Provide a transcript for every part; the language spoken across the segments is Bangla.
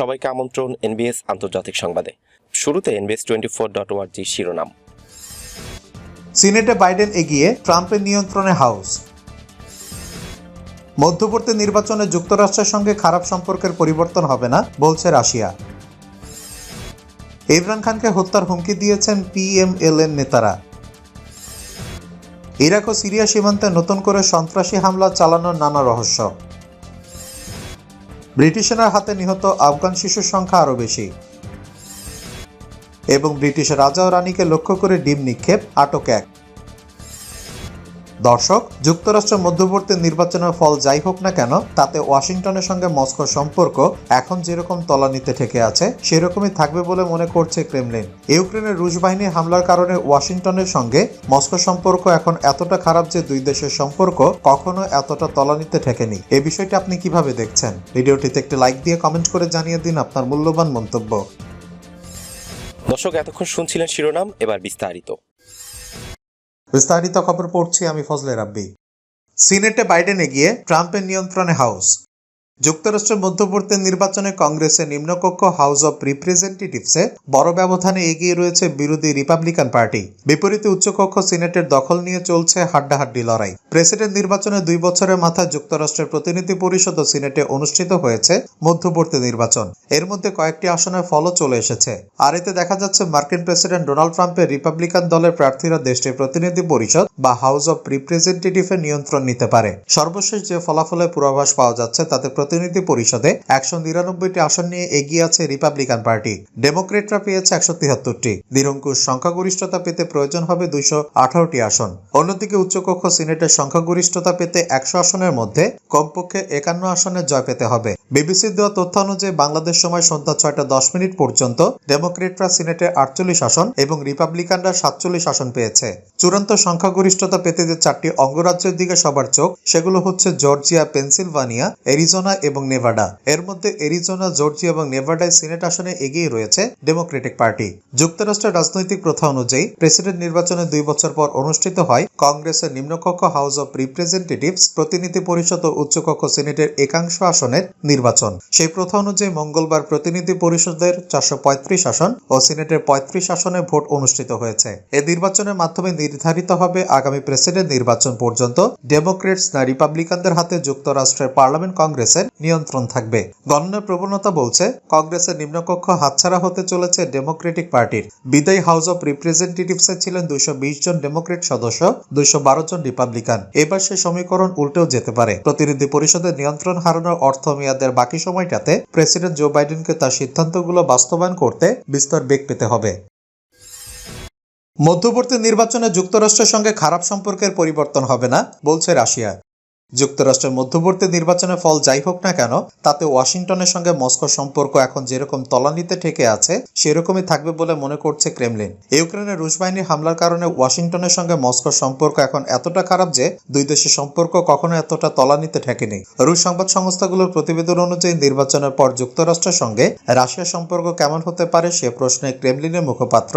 সবাইকে আমন্ত্রণ এনবিএস আন্তর্জাতিক সংবাদে। শুরুতে এনবিএস টোয়েন্টি ফোর ডট ওয়ার্জি শিরোনাম। সিনেটে বাইডেন এগিয়ে ট্রাম্পের নিয়ন্ত্রণে হাউস। মধ্যবর্তী নির্বাচনে যুক্তরাষ্ট্রের সঙ্গে খারাপ সম্পর্কের পরিবর্তন হবে না, বলছে রাশিয়া। ইমরান খানকে হত্যার হুমকি দিয়েছেন পিএমএলএন নেতারা। ইরাক ও সিরিয়া সীমান্তে নতুন করে সন্ত্রাসী হামলা চালানোর নানা রহস্য। ব্রিটিশেরা হাতে নিহত আফগান শিশুর সংখ্যা আরও বেশি। এবং ব্রিটিশ রাজা ও রানীকে লক্ষ্য করে ডিম নিক্ষেপ, আটক এক। দর্শক, যুক্তরাষ্ট্র মধ্যবর্তী নির্বাচনের ফল যাই হোক না কেন, তাতে ওয়াশিংটনের সঙ্গে মস্কোর সম্পর্ক এখন যেরকম তলানিতে ঠেকে আছে, সেরকমই থাকবে বলে মনে করছে ক্রেমলিন। ইউক্রেনের রুশ বাহিনীর হামলার কারণে ওয়াশিংটনের সঙ্গে মস্কো সম্পর্ক এখন এতটা খারাপ যে দুই দেশের সম্পর্ক কখনো এতটা তলানিতে ঠেকেনি। এ বিষয়টি আপনি কীভাবে দেখছেন? ভিডিওটিতে একটি লাইক দিয়ে কমেন্ট করে জানিয়ে দিন আপনার মূল্যবান মন্তব্য। দর্শক, এতক্ষণ শুনছিলেন শিরোনাম, এবার বিস্তারিত। বিস্তারিত খবর পড়ছি আমি ফজলে রাব্বি। সিনেটে বাইডেন এগিয়ে ট্রাম্পের নিয়ন্ত্রণে হাউস। যুক্তরাষ্ট্রের মধ্যবর্তী নির্বাচনে কংগ্রেসের নিম্নকক্ষ হাউস অব রিপ্রেজেন্টেটিভসে বড় ব্যবধানে এগিয়ে রয়েছে বিরোধী রিপাবলিকান পার্টি। বিপরীতে উচ্চকক্ষ সিনেটের দখল নিয়ে চলছে হাড্ডাহাড্ডি লড়াই। প্রেসিডেন্ট নির্বাচনে দুই বছরের মাথায় যুক্তরাষ্ট্রের প্রতিনিধি পরিষদ ও সিনেটে অনুষ্ঠিত হয়েছে মধ্যবর্তী নির্বাচন। এর মধ্যে কয়েকটি আসনের ফলও চলে এসেছে। আর এতে দেখা যাচ্ছে মার্কিন প্রেসিডেন্ট ডোনাল্ড ট্রাম্পের রিপাবলিকান দলের প্রার্থীরা দেশটির প্রতিনিধি পরিষদ বা হাউস অব রিপ্রেজেন্টেটিভের নিয়ন্ত্রণ নিতে পারে। সর্বশেষ যে ফলাফলের পূর্বাভাস পাওয়া যাচ্ছে তাতে প্রতিনিধি পরিষদে একশো নিরানব্বইটি আসন নিয়ে এগিয়ে আছে রিপাবলিকান পার্টি। ডেমোক্রেটরা পেয়েছে একশো তিয়াত্তরটি নিরঙ্কুশ সংখ্যাগরিষ্ঠতা পেতে প্রয়োজন হবে দুইশো আঠারোটি আসন। অন্যদিকে উচ্চকক্ষ সিনেটের সংখ্যাগরিষ্ঠতা পেতে একশো আসনের মধ্যে কমপক্ষে একান্ন আসনের জয় পেতে হবে। বিবিসির দেওয়া তথ্য অনুযায়ী বাংলাদেশ সময় সন্ধ্যা ছয়টা দশ মিনিট পর্যন্ত ডেমোক্রেটরা সিনেটে আটচল্লিশ আসন এবং রিপাবলিকানরা সাতচল্লিশ আসন পেয়েছে। চূড়ান্ত সংখ্যাগরিষ্ঠতা পেতে যে চারটি অঙ্গরাজ্যের দিকে সবার চোখ, সেগুলো হচ্ছে জর্জিয়া, পেনসিলভানিয়া, এরিজোনা এবং নেভাডা। এর মধ্যে এরিজোনা, জর্জিয়া এবং নেভাডায় সিনেট আসনে এগিয়ে রয়েছে ডেমোক্রেটিক পার্টি। যুক্তরাষ্ট্রের রাজনৈতিক প্রথা অনুযায়ী প্রেসিডেন্ট নির্বাচনে দুই বছর পর অনুষ্ঠিত হয় কংগ্রেসের নিম্নকক্ষ হাউস অব রিপ্রেজেন্টেটিভস প্রতিনিধি পরিষদ ও উচ্চকক্ষ সিনেটের একাংশ আসনের নির্বাচন। সেই প্রথা অনুযায়ী মঙ্গলবার প্রতিনিধি পরিষদের চারশো পঁয়ত্রিশ আসন ও সিনেটের পঁয়ত্রিশ আসনে ভোট অনুষ্ঠিত হয়েছে। এ নির্বাচনের মাধ্যমে নির্ধারিত হবে আগামী প্রেসিডেন্ট নির্বাচন পর্যন্ত ডেমোক্রেটস না রিপাবলিকানদের হাতে যুক্তরাষ্ট্রের পার্লামেন্ট কংগ্রেসের নিয়ন্ত্রণ থাকবে। গণনার প্রবণতা বলছে, কংগ্রেসের নিম্নকক্ষ হাতছাড়া হতে চলেছে ডেমোক্রেটিক পার্টির। বিদায়ী হাউস অব রিপ্রেজেন্টেটিভসে ছিলেন দুইশো জন ডেমোক্রেট সদস্য, দুইশো জন রিপাবলিকান। এবার সে সমীকরণ উল্টেও যেতে পারে। প্রতিনিধি পরিষদের নিয়ন্ত্রণ হারানোর অর্থ মেয়াদের বাকি সময়টাতে প্রেসিডেন্ট জো বাইডেনকে তার সিদ্ধান্তগুলো বাস্তবায়ন করতে বিস্তর বেগ পেতে হবে। মধ্যবর্তী নির্বাচনে যুক্তরাষ্ট্রের সঙ্গে খারাপ সম্পর্কের পরিবর্তন হবে না, বলছে রাশিয়া। যুক্তরাষ্ট্রের মধ্যবর্তী নির্বাচনের ফল যাই হোক না কেন, তাতে ওয়াশিংটনের সঙ্গে মস্কোর সম্পর্ক এখন যেরকম তলানিতে ঠেকে আছে, সেরকমই থাকবে বলে মনে করছে ক্রেমলিন। ইউক্রেনের রুশ বাহিনীর হামলার কারণে ওয়াশিংটনের সঙ্গে মস্কোর সম্পর্ক এখন এতটা খারাপ যে, দুই দেশের সম্পর্ক কখনো এতটা তলানিতে ঠেকেনি। রুশ সংবাদ সংস্থাগুলোর প্রতিবেদন অনুযায়ী নির্বাচনের পর যুক্তরাষ্ট্রের সঙ্গে রাশিয়ার সম্পর্ক কেমন হতে পারে সে প্রশ্নে ক্রেমলিনের মুখপাত্র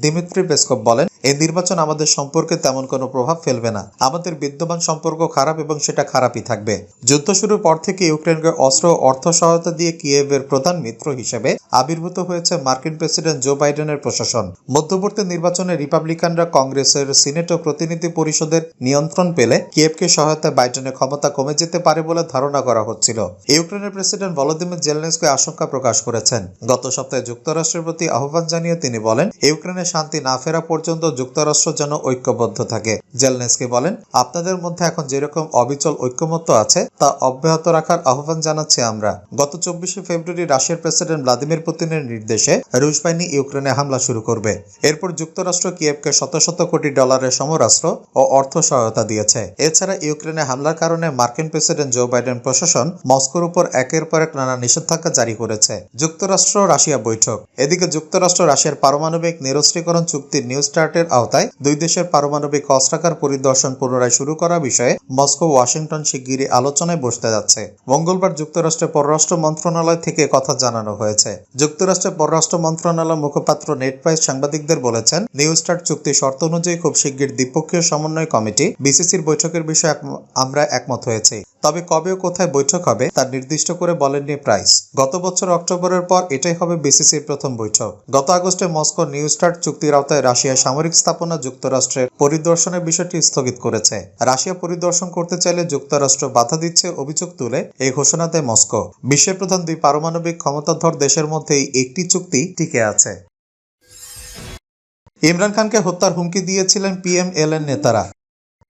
দিমিত্রি পেসকপ বলেন এই নির্বাচন আমাদের সম্পর্কে তেমন কোনো প্রভাব ফেলবে না। আমাদের বিদ্যমান সম্পর্ক খারাপ এবং সেটা খারাপই থাকবে। যুদ্ধ শুরুর পর থেকে ইউক্রেনকে অস্ত্র অর্থ সহায়তা দিয়ে কিয়েভের প্রধান মিত্র হিসেবে আবির্ভূত হয়েছে মার্কিন প্রেসিডেন্ট জো বাইডেনের প্রশাসন। মধ্যবর্তী নির্বাচনে রিপাবলিকানরা কংগ্রেসের সিনেট ও প্রতিনিধি পরিষদের নিয়ন্ত্রণ পেলে কিয়েভকে সহায়তায় বাইডেনের ক্ষমতা কমে যেতে পারে বলে ধারণা করা হচ্ছিল। ইউক্রেনের প্রেসিডেন্ট ভলোদিমির জেলেনস্কি আশঙ্কা প্রকাশ করেছেন। গত সপ্তাহে যুক্তরাষ্ট্রের প্রতি আহ্বান জানিয়ে তিনি বলেন ইউক্রেনের শান্তি না ফেরা পর্যন্ত যুক্তরাষ্ট্র যেন ঐক্যবদ্ধ থাকে। জেলনেসকি বলেন, আপনাদের মধ্যে এখন যেরকম অবিচল ঐক্যমত্য আছে, তা অব্যাহত রাখার আহ্বান জানাচ্ছি আমরা। গত চব্বিশে ফেব্রুয়ারি রাশিয়ার প্রেসিডেন্ট ভ্লাদিমির পুতিনের নির্দেশে রুশ বাহিনী ইউক্রেনে হামলা শুরু করবে। এরপর যুক্তরাষ্ট্র কিয়েভকে শত শত কোটি ডলারের সমরাস্ত্র ও অর্থ সহায়তা দিয়েছে। এছাড়া ইউক্রেনে হামলার কারণে মার্কিন প্রেসিডেন্ট জো বাইডেন প্রশাসন মস্কোর উপর একের পর এক নানা নিষেধাজ্ঞা জারি করেছে। যুক্তরাষ্ট্র রাশিয়া বৈঠক। এদিকে যুক্তরাষ্ট্র রাশিয়ার পারমাণবিক নিরস্ত্রীকরণ চুক্তির নিউ স্টার্টের আওতায় দুই দেশের পারমাণবিক অস্ত্রাগার পরিদর্শন পুনরায় শুরু করার বিষয়ে মস্কো, ওয়াশিংটন শিগগিরই আলোচনায় বসতে যাচ্ছে। মঙ্গলবার যুক্তরাষ্ট্রের পররাষ্ট্র মন্ত্রণালয় থেকে কথা জানানো হয়েছে। যুক্তরাষ্ট্রের পররাষ্ট্র মন্ত্রণালয় মুখপাত্র নেট প্রাইস সাংবাদিকদের বলেছেন, নিউ স্টার্ট চুক্তি শর্ত অনুযায়ী খুব শিগগির দ্বিপক্ষীয় সমন্বয় কমিটি বিসিসির বৈঠকের বিষয়ে আমরা একমত হয়েছি। তবে কবে ও কোথায় বৈঠক হবে, তা নির্দিষ্ট করে বলেননি প্রাইস। গত বছর অক্টোবরের পর এটাই হবে বিসিসির প্রথম বৈঠক। গত আগস্টে মস্কো নিউ স্টার্ট চুক্তির আওতায় রাশিয়া সামরিক স্থাপনা যুক্তরাষ্ট্রের পরিদর্শনের বিষয়টি স্থগিত করেছে। রাশিয়া পরিদর্শন করতে চাইলে যুক্তরাষ্ট্র বাধা দিচ্ছে অভিযোগ তুলে এই ঘোষণা দেয় মস্কো। বিশ্বের প্রধান দুই পারমাণবিক ক্ষমতাধর দেশের মধ্যে এই একটি চুক্তি টিকে আছে। ইমরান খানকে হত্যার হুমকি দিয়েছিলেন পিএমএল এর নেতারা।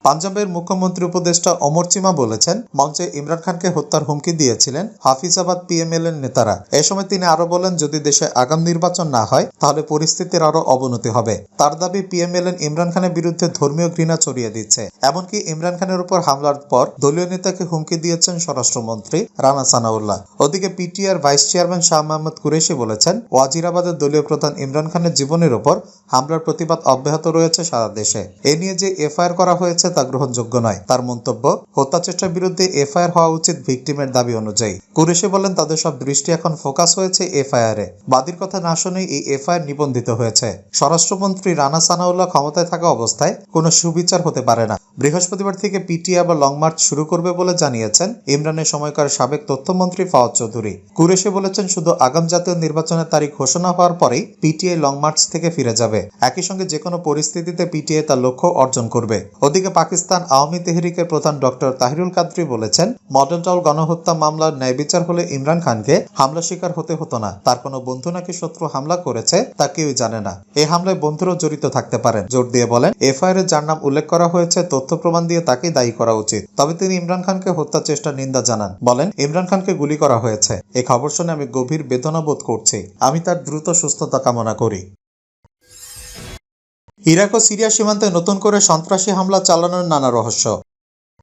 পাঞ্জাবের মুখ্যমন্ত্রী উপদেষ্টা অমর চিমা বলেছেন, মঞ্চে ইমরান খানকে হত্যার হুমকি দিয়েছিলেন হাফিজাবাদ পিএমএল এর নেতারা। এ সময় তিনি আরও বলেন, যদি দেশে আগাম নির্বাচন না হয়, তাহলে পরিস্থিতির আরও অবনতি হবে। তার দাবি পিএমএল ইমরান খানের বিরুদ্ধে ধর্মীয় ঘৃণা ছড়িয়ে দিচ্ছে। এমনকি ইমরান খানের উপর হামলার পর দলীয় নেতাকে হুমকি দিয়েছেন স্বরাষ্ট্রমন্ত্রী রানা সানাউল্লাহ। ওদিকে PTR vice chairman Shah Mohammad Qureshi বলেছেন, ওয়াজিরাবাদের দলীয় প্রধান ইমরান খানের জীবনের উপর হামলার প্রতিবাদ অব্যাহত রয়েছে সারা দেশে। এ নিয়ে যে এফআইআর করা হয়েছে তা গ্রহণযোগ্য নয়। তার মন্তব্য, হত্যা চেষ্টার বিরুদ্ধে এফআইআর হওয়া উচিত ভিকটিমের দাবি অনুযায়ী। কুরেশি বলেন, তাদের সব দৃষ্টি এখন ফোকাস হয়েছে এফআইআর। বাদীর কথা না শুনেই এই এফআইআর নিবন্ধিত হয়েছে। স্বরাষ্ট্রমন্ত্রী রানা সানাউল্লাহ ক্ষমতায় থাকা অবস্থায় কোনো সুবিচার হতে পারে না। বৃহস্পতিবার থেকে পিটিআই আবার লং মার্চ শুরু করবে বলে জানিয়েছেন ইমরানের সময়কার সাবেক তথ্যমন্ত্রী ফাওয়াজ চৌধুরী। কুরেশি বলেছেন, শুধু আগাম জাতীয় নির্বাচনের তারিখ ঘোষণা হওয়ার পরেই পিটিআই লং মার্চ থেকে ফিরে যাবে। একই সঙ্গে যে কোনো পরিস্থিতিতে পিটিআই তার লক্ষ্য অর্জন করবে। ওদিকে পাকিস্তান আওয়ামী তেহরিকের প্রধান ডক্টর তাহিরুল কাদরি বলেছেন মডেল টাউন গণহত্যা মামলার ন্যায় বিচার হলে ইমরান খানকে হামলা শিকার হতে হতো না। তার কোনো বন্ধু নাকি শত্রু হামলা করেছে তা কেউই জানে না। এই হামলায় বন্ধুরাও জড়িত থাকতে পারেন। জোর দিয়ে বলেন, এফআইআর এ যার নাম উল্লেখ করা হয়েছে, তথ্য প্রমাণ দিয়ে তাকেই দায়ী করা উচিত। তবে তিনি ইমরান খানকে হত্যা চেষ্টার নিন্দা জানান। বলেন, ইমরান খানকে গুলি করা হয়েছে। এই খবর শুনে আমি গভীর বেদনা বোধ করছি। আমি তার দ্রুত সুস্থতা কামনা করি। ইরাক ও সিরিয়া সীমান্তে নতুন করে সন্ত্রাসী হামলা চালানোর নানা রহস্য।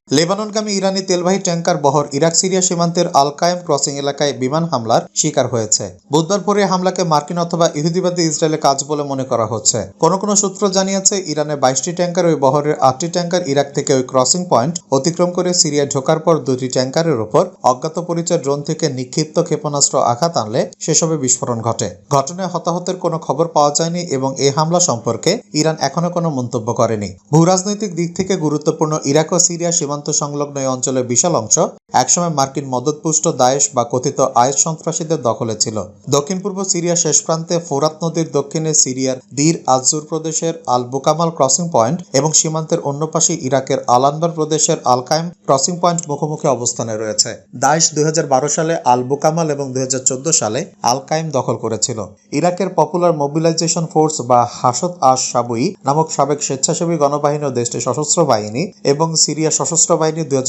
লেবাননগামী ইরানি তেলবাহী ট্যাঙ্কার বহর ইরাক সিরিয়া সীমান্তের আল কায়েম ক্রসিং এলাকায় বিমান হামলার শিকার হয়েছে। বুধবার ভোরে হামলাকে মার্কিন অথবা ইহুদিবাদী ইসরায়েলের কাজ বলে মনে করা হচ্ছে। কোনো কোনো সূত্র জানিয়েছে ইরানের বাইশটি ট্যাঙ্কার ওই বহরের আটটি ট্যাঙ্কার ইরাক থেকে ওই ক্রসিং পয়েন্ট অতিক্রম করে সিরিয়ায় ঢোকার পর দুটি ট্যাঙ্কারের উপর অজ্ঞাত পরিচয় ড্রোন থেকে নিক্ষিপ্ত ক্ষেপণাস্ত্র আঘাত আনলে সেসবে বিস্ফোরণ ঘটে। ঘটনায় হতাহতের কোনো খবর পাওয়া যায়নি এবং এই হামলা সম্পর্কে ইরান এখনও কোনো মন্তব্য করেনি। ভূরাজনৈতিক দিক থেকে গুরুত্বপূর্ণ ইরাক ও সিরিয়া সীমান্ত সংলগ্ন এই অঞ্চলের বিশাল অংশ একসময় মার্কিন মদতপুষ্ট দায়েশ বা কথিত আয়েস সন্ত্রাসীদের দখলে ছিল। দক্ষিণ পূর্ব সিরিয়া শেষ প্রান্তে ফোরাত নদীর দক্ষিণে সিরিয়ার দির আজুর প্রদেশের আল বুকামাল ক্রসিং পয়েন্ট এবং সীমান্তের অন্য পাশে ইরাকের আল আনবার প্রদেশের আল কায়েম ক্রসিং পয়েন্ট মুখোমুখি অবস্থানে রয়েছে। দায়েশ দুই হাজার বারো সালে আল বুকামাল এবং দুই হাজার চোদ্দ সালে আল কায়েম দখল করেছিল। ইরাকের পপুলার মোবিলাইজেশন ফোর্স বা হাসত আশ সাবুই নামক সাবেক স্বেচ্ছাসেবী গণবাহিনী ও দেশটির সশস্ত্র বাহিনী এবং সিরিয়া সশস্ত্র বাহিনী দুই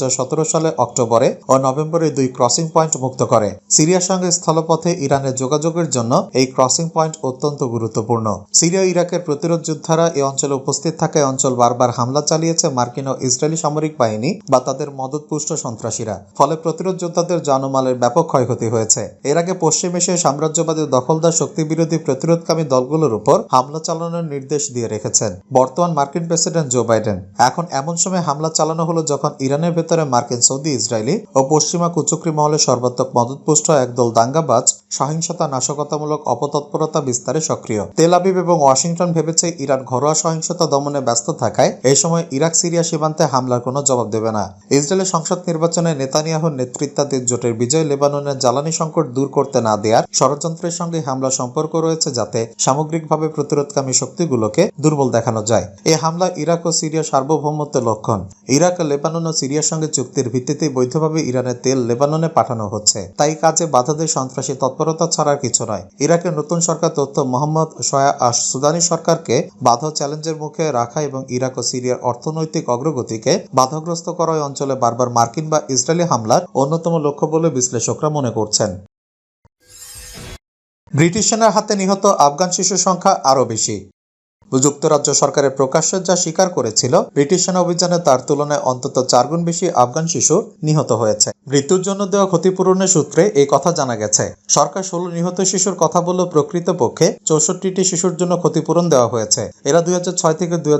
সালে অক্টোবরে ও নভেম্বরে দুই ক্রসিং পয়েন্ট মুক্ত করে। সিরিয়ার সঙ্গে স্থলপথে ইরানের যোগাযোগের জন্য এই ক্রসিং পয়েন্ট অত্যন্ত গুরুত্বপূর্ণ। সিরিয়া ইরাকের প্রতিরোধ যোদ্ধারা এই অঞ্চলে উপস্থিত থাকায় অঞ্চল বারবার হামলা চালিয়েছে মার্কিন ও ইসরায়েলি সামরিক বাহিনী বা তাদের মদতপুষ্ট সন্ত্রাসীরা। ফলে প্রতিরোধ যোদ্ধাদের জনমালের ব্যাপক ক্ষয়ক্ষতি হয়েছে। এর আগে পশ্চিম এশিয়ায় সাম্রাজ্যবাদী দখলদার শক্তি বিরোধী প্রতিরোধকামী দলগুলোর উপর হামলা চালানোর নির্দেশ দিয়ে রেখেছেন বর্তমান মার্কিন প্রেসিডেন্ট জো বাইডেন। এখন এমন সময় হামলা চালানো হলো যখন ইরানের ভেতরে মার্কিন, সৌদি, ইসরায়েলি ও পশ্চিমা কুচক্রি মহলে সর্বাত্মক মদতপুষ্ট একদল দাঙ্গাবাজ, সহিংসতা নাশকতামূলক অপতৎপরতা বিস্তারে সক্রিয়। তেল আবিব এবং ওয়াশিংটন ভেবেছে ইরান ঘরোয়া সহিংসতা দমনে ব্যস্ত থাকায় এই সময় ইরাক সিরিয়া সীমান্তে হামলার কোনো জবাব দেবে না। ইসরায়েলের সংসদ নির্বাচনে নেতানিয়াহুর নেতৃত্বাধীন জোটের বিজয় লেবাননের জ্বালানি সংকট দূর করতে না দেওয়ার ষড়যন্ত্রের সঙ্গে হামলা সম্পর্ক রয়েছে যাতে সামগ্রিকভাবে প্রতিরোধকামী শক্তিগুলোকে দুর্বল দেখানো যায়। এই হামলা ইরাক ও সিরিয়া সার্বভৌমত্বের লক্ষণ। ইরাক লেবানন ও সিরিয়ার সঙ্গে চুক্তির ভিত্তিতে বৈধভাবে ইরানের তেল লেবাননে পাঠানো হচ্ছে। তাই কাজে বাধা দেয় সন্ত্রাসী তৎপরতা ছাড়ার কিছু নয়। ইরাকের নতুন সরকার তথ্য মোহাম্মদ শয়া আশ সুদানি সরকারকে বাধা চ্যালেঞ্জের মুখে রাখা এবং ইরাক ও সিরিয়ার অর্থনৈতিক অগ্রগতিকে বাধাগ্রস্ত করা অঞ্চলে বারবার মার্কিন বা ইসরায়েলি হামলার অন্যতম লক্ষ্য বলে বিশ্লেষকরা মনে করছেন। ব্রিটিশ সেনার হাতে নিহত আফগান শিশুর সংখ্যা আরও বেশি। যুক্তরাজ্য সরকারের প্রকাশ্যে যা স্বীকার করেছিল, ব্রিটিশ সেনা অভিযানে তার তুলনায় অন্তত চারগুণ বেশি আফগান শিশু নিহত হয়েছে। মৃত্যুর জন্য দেওয়া ক্ষতিপূরণের সূত্রে এই কথা জানা গেছে। সরকার ষোলো নিহত শিশুর কথা বললেও প্রকৃতপক্ষে চৌষট্টিটি শিশুর জন্য ক্ষতিপূরণ দেওয়া হয়েছে। এরা দুই থেকে দুই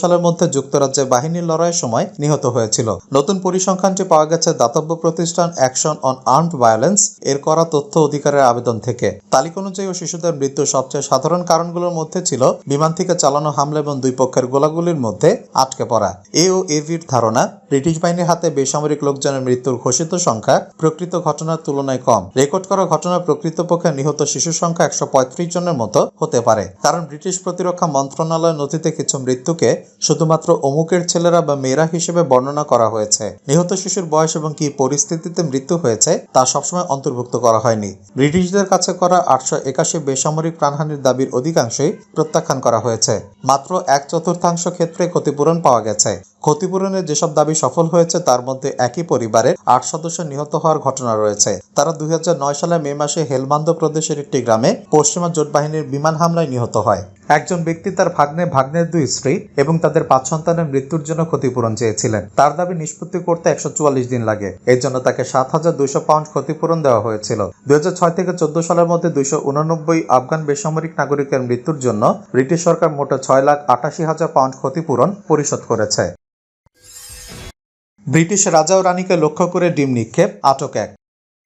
সালের মধ্যে যুক্তরাজ্যে বাহিনীর লড়াইয়ের সময় নিহত হয়েছিল। নতুন পরিসংখ্যানটি পাওয়া গেছে, দাতব্য প্রতিষ্ঠান অ্যাকশন অন আর্মড ভায়োলেন্স এর করা তথ্য অধিকারের আবেদন থেকে। তালিকা অনুযায়ী শিশুদের মৃত্যুর সবচেয়ে সাধারণ কারণগুলোর মধ্যে ছিল, বিমান থেকে চালানো হামলা এবং দুই পক্ষের গোলাগুলির মধ্যে আটকে পড়া। এ ও এভির ধারণা ব্রিটিশ বাহিনীর হাতে বেসামরিক লোকজনের মৃত্যুর ঘোষিত সংখ্যা প্রকৃত ঘটনার তুলনায় কম। রেকর্ড করা ঘটনা প্রকৃতপক্ষে নিহত শিশুর সংখ্যা একশো পঁয়ত্রিশ জনের মতো হতে পারে। কারণ ব্রিটিশ প্রতিরক্ষা মন্ত্রণালয়ের নথিতে কিছু মৃত্যুকে শুধুমাত্র অমুকের ছেলেরা বা মেয়েরা হিসেবে বর্ণনা করা হয়েছে। নিহত শিশুর বয়স এবং কি পরিস্থিতিতে মৃত্যু হয়েছে তা সবসময় অন্তর্ভুক্ত করা হয়নি। ব্রিটিশদের কাছে করা আটশো একাশি বেসামরিক প্রাণহানির দাবির অধিকাংশই প্রত্যাখ্যান করা হয়েছে। মাত্র এক চতুর্থাংশ ক্ষেত্রে ক্ষতিপূরণ পাওয়া গেছে। ক্ষতিপূরণের যেসব দাবি সফল হয়েছে, তার মধ্যে একই পরিবারের আট সদস্য নিহত হওয়ার ঘটনা রয়েছে। তারা দুই সালে মে মাসে হেলমান্দ প্রদেশের একটি গ্রামে পশ্চিমা জোট বাহিনীর বিমান হামলায় নিহত হয়। একজন ব্যক্তি তার ভাগ্নে, ভাগ্নের দুই স্ত্রী এবং তাদের পাঁচ সন্তানের মৃত্যুর জন্য ক্ষতিপূরণ চেয়েছিলেন। তার দাবি নিষ্পত্তি করতে একশো চুয়াল্লিশ দিন লাগে। এর জন্য তাকে সাত হাজার দুইশো পাউন্ড ক্ষতিপূরণ দেওয়া হয়েছিল। দুই ছয় থেকে চোদ্দ সালের মধ্যে দুইশো উননব্বই আফগান বেসামরিক নাগরিকের মৃত্যুর জন্য ব্রিটিশ সরকার মোট ছয় লাখ আটাশি হাজার পাউন্ড ক্ষতিপূরণ পরিশোধ করেছে। ব্রিটিশ রাজা ও রানীকে লক্ষ্য করে ডিম নিক্ষেপ আটক এক।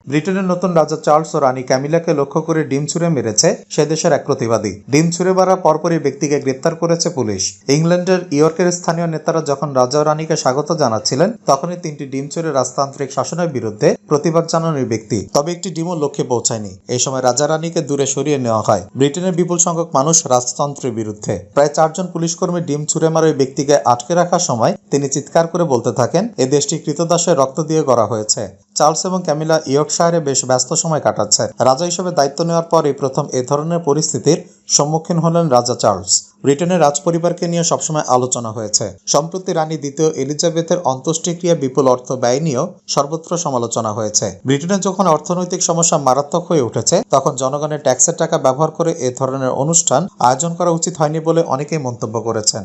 ব্রিটেনের নতুন রাজা চার্লস ও রানী ক্যামিলাকে লক্ষ্য করে ডিম ছুঁড়ে মেরেছে সে দেশের এক প্রতিবাদী। ডিম ছুঁড়ে মারা পরপরই ব্যক্তিকে গ্রেপ্তার করেছে পুলিশ। ইংল্যান্ডের ইয়র্কের স্থানীয় নেতারা যখন রাজা ও রানীকে স্বাগত জানাচ্ছিলেন, তখনই তিনটি ডিম ছুঁড়ে রাজতান্ত্রিক শাসনের বিরুদ্ধে প্রতিবাদ জানান ওই ব্যক্তি। তবে একটি ডিমও লক্ষ্যে পৌঁছায়নি। এই সময় রাজা রানীকে দূরে সরিয়ে নেওয়া হয়। ব্রিটেনের বিপুল সংখ্যক মানুষ রাজতন্ত্রের বিরুদ্ধে। প্রায় চারজন পুলিশ কর্মী ডিম ছুঁড়ে মারা ওই ব্যক্তিকে আটকে রাখার সময় তিনি চিৎকার করে বলতে থাকেন, এ দেশটি কৃতদাসের রক্ত দিয়ে গড়া হয়েছে। চার্লস এবং ক্যামিলা ইয়র্কশায়ারে বেশ ব্যস্ত সময় কাটাচ্ছে। রাজা হিসেবে দায়িত্ব নেওয়ার পরই প্রথম এ ধরনের পরিস্থিতির সম্মুখীন হলেন রাজা চার্লস। ব্রিটেনের রাজপরিবারকে নিয়ে সবসময় আলোচনা হয়েছে। সম্প্রতি রানী দ্বিতীয় এলিজাবেথের অন্ত্যেষ্টিক্রিয়া বিপুল অর্থ ব্যয় নিয়েও সর্বত্র সমালোচনা হয়েছে। ব্রিটেনে যখন অর্থনৈতিক সমস্যা মারাত্মক হয়ে উঠেছে, তখন জনগণের ট্যাক্সের টাকা ব্যবহার করে এ ধরনের অনুষ্ঠান আয়োজন করা উচিত হয়নি বলে অনেকেই মন্তব্য করেছেন।